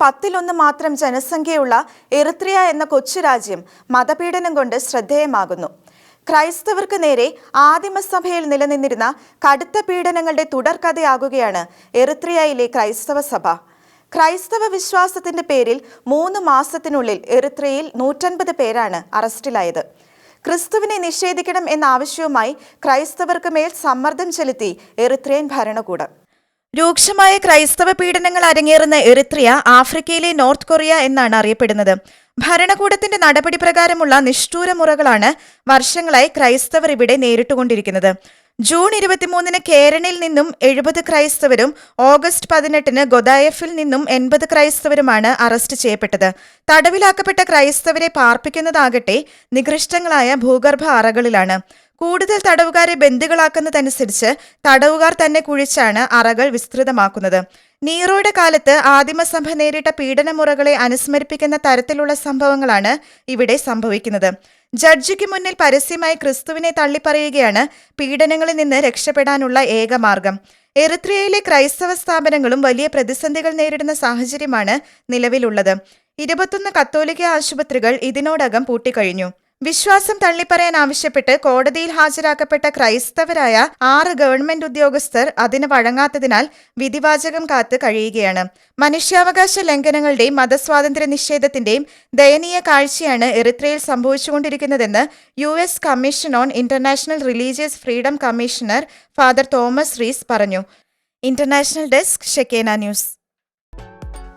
പത്തിലൊന്ന് മാത്രം ജനസംഖ്യയുള്ള എറിത്രിയ എന്ന കൊച്ചു രാജ്യം മതപീഡനം കൊണ്ട് ശ്രദ്ധേയമാകുന്നു. ക്രൈസ്തവർക്ക് നേരെ ആദിമസഭയിൽ നിലനിന്നിരുന്ന കടുത്ത പീഡനങ്ങളുടെ തുടർക്കഥയാകുകയാണ് എറിത്രിയയിലെ ക്രൈസ്തവ സഭ. ക്രൈസ്തവ വിശ്വാസത്തിന്റെ പേരിൽ മൂന്ന് മാസത്തിനുള്ളിൽ എറിത്രയിൽ നൂറ്റൻപത് പേരാണ് അറസ്റ്റിലായത്. ക്രിസ്തുവിനെ നിഷേധിക്കണം എന്ന ആവശ്യവുമായി ക്രൈസ്തവർക്ക് മേൽ സമ്മർദ്ദം ചെലുത്തി എറിത്രയൻ ഭരണകൂടം. രൂക്ഷമായ ക്രൈസ്തവ പീഡനങ്ങൾ അരങ്ങേറുന്ന എറിത്രിയ ആഫ്രിക്കയിലെ നോർത്ത് കൊറിയ എന്നാണ് അറിയപ്പെടുന്നത്. ഭരണകൂടത്തിന്റെ നടപടി പ്രകാരമുള്ള നിഷ്ഠൂര മുറകളാണ് വർഷങ്ങളായി ക്രൈസ്തവർ ഇവിടെ നേരിട്ടുകൊണ്ടിരിക്കുന്നത്. ജൂൺ ഇരുപത്തിമൂന്നിന് കേരണിൽ നിന്നും എഴുപത് ക്രൈസ്തവരും ഓഗസ്റ്റ് പതിനെട്ടിന് ഗൊദായഫിൽ നിന്നും എൺപത് ക്രൈസ്തവരുമാണ് അറസ്റ്റ് ചെയ്യപ്പെട്ടത്. തടവിലാക്കപ്പെട്ട ക്രൈസ്തവരെ പാർപ്പിക്കുന്നതാകട്ടെ നികൃഷ്ടങ്ങളായ ഭൂഗർഭ അറകളിലാണ്. കൂടുതൽ തടവുകാരെ ബന്ധുക്കളാക്കുന്നതനുസരിച്ച് തടവുകാർ തന്നെ കുഴിച്ചാണ് അറകൾ വിസ്തൃതമാക്കുന്നത്. നീറോയുടെ കാലത്ത് ആദിമസഭ നേരിട്ട പീഡനമുറകളെ അനുസ്മരിപ്പിക്കുന്ന തരത്തിലുള്ള സംഭവങ്ങളാണ് ഇവിടെ സംഭവിക്കുന്നത്. ജഡ്ജിക്ക് മുന്നിൽ പരസ്യമായി ക്രിസ്തുവിനെ തള്ളിപ്പറയുകയാണ് പീഡനങ്ങളിൽ നിന്ന് രക്ഷപ്പെടാനുള്ള ഏക മാർഗം. എറിത്രിയയിലെ ക്രൈസ്തവ സ്ഥാപനങ്ങളും വലിയ പ്രതിസന്ധികൾ നേരിടുന്ന സാഹചര്യമാണ് നിലവിലുള്ളത്. ഇരുപത്തൊന്ന് കത്തോലിക്ക ആശുപത്രികൾ ഇതിനോടകം പൂട്ടിക്കഴിഞ്ഞു. വിശ്വാസം തള്ളിപ്പറയാൻ ആവശ്യപ്പെട്ട് കോടതിയിൽ ഹാജരാക്കപ്പെട്ട ക്രൈസ്തവരായ ആറ് ഗവൺമെന്റ് ഉദ്യോഗസ്ഥർ അതിന് വഴങ്ങാത്തതിനാൽ വിധിവാചകം കാത്ത് കഴിയുകയാണ്. മനുഷ്യാവകാശ ലംഘനങ്ങളുടെയും മതസ്വാതന്ത്ര്യ നിഷേധത്തിന്റെയും ദയനീയ കാഴ്ചയാണ് എറിത്രയിൽ സംഭവിച്ചുകൊണ്ടിരിക്കുന്നതെന്ന് U S commission on international religious freedom commissioner father Thomas Reese പറഞ്ഞു. International desk Shekinah news.